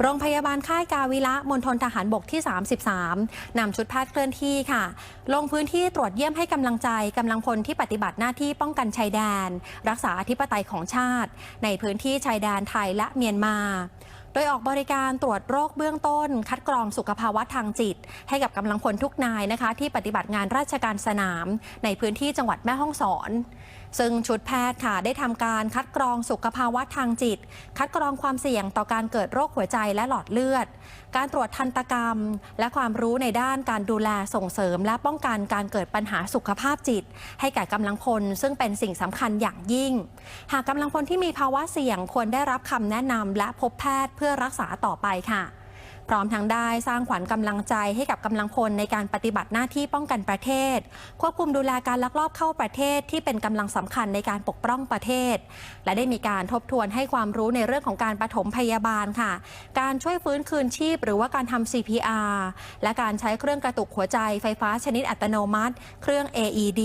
โรงพยาบาลค่ายกาวิระมณฑลทหารบกที่ 33 นำชุดแพทย์เคลื่อนที่ค่ะ ลงพื้นที่ตรวจเยี่ยมให้กำลังใจกำลังพลที่ปฏิบัติหน้าที่ป้องกันชายแดน รักษาอธิปไตยของชาติ ในพื้นที่ชายแดนไทยและเมียนมาโดยออกบริการตรวจโรคเบื้องต้น คัดกรองสุขภาวะทางจิต ให้กับกำลังพลทุกนายนะคะ ที่ปฏิบัติงานราชการสนาม ในพื้นที่จังหวัดแม่ฮ่องสอน ซึ่งชุดแพทย์ค่ะได้ทำการคัดกรองสุขภาวะทางจิต คัดกรองความเสี่ยงต่อการเกิดโรคหัวใจและหลอดเลือด การตรวจทันตกรรม และความรู้ในด้านการดูแลส่งเสริม และป้องกันการเกิดปัญหาสุขภาพจิต ให้แก่กำลังพล ซึ่งเป็นสิ่งสำคัญอย่างยิ่ง หากกำลังพลที่มีภาวะเสี่ยงควรได้รับคำแนะนำและพบแพทย์เพื่อรักษาต่อไปค่ะ พร้อมทั้งได้สร้างขวัญกำลังใจให้กับกำลังพลในการปฏิบัติหน้าที่ป้องกันประเทศ ควบคุมดูแลการลักลอบเข้าประเทศที่เป็นกำลังสำคัญในการปกป้องประเทศ และได้มีการทบทวนให้ความรู้ในเรื่องของการปฐมพยาบาลค่ะ การช่วยฟื้นคืนชีพ หรือว่าการทำ CPR และการใช้เครื่องกระตุกหัวใจไฟฟ้าชนิดอัตโนมัติ เครื่อง AED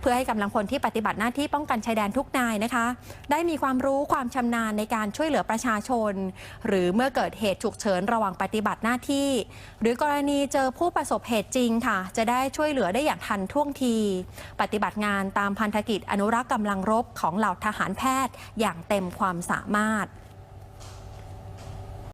เพื่อให้กำลังพลที่ปฏิบัติหน้าที่ป้องกันชายแดนทุกนายนะคะ ได้มีความรู้ความชำนาญในการช่วยเหลือประชาชน หรือเมื่อเกิดเหตุฉุกเฉินระหว่างปฏิบัติหน้าที่ หรือกรณีเจอผู้ประสบเหตุจริงค่ะ จะได้ช่วยเหลือได้อย่างทันท่วงที ปฏิบัติงานตามพันธกิจอนุรักษ์กำลังรบของเหล่าทหารแพทย์อย่างเต็มความสามารถ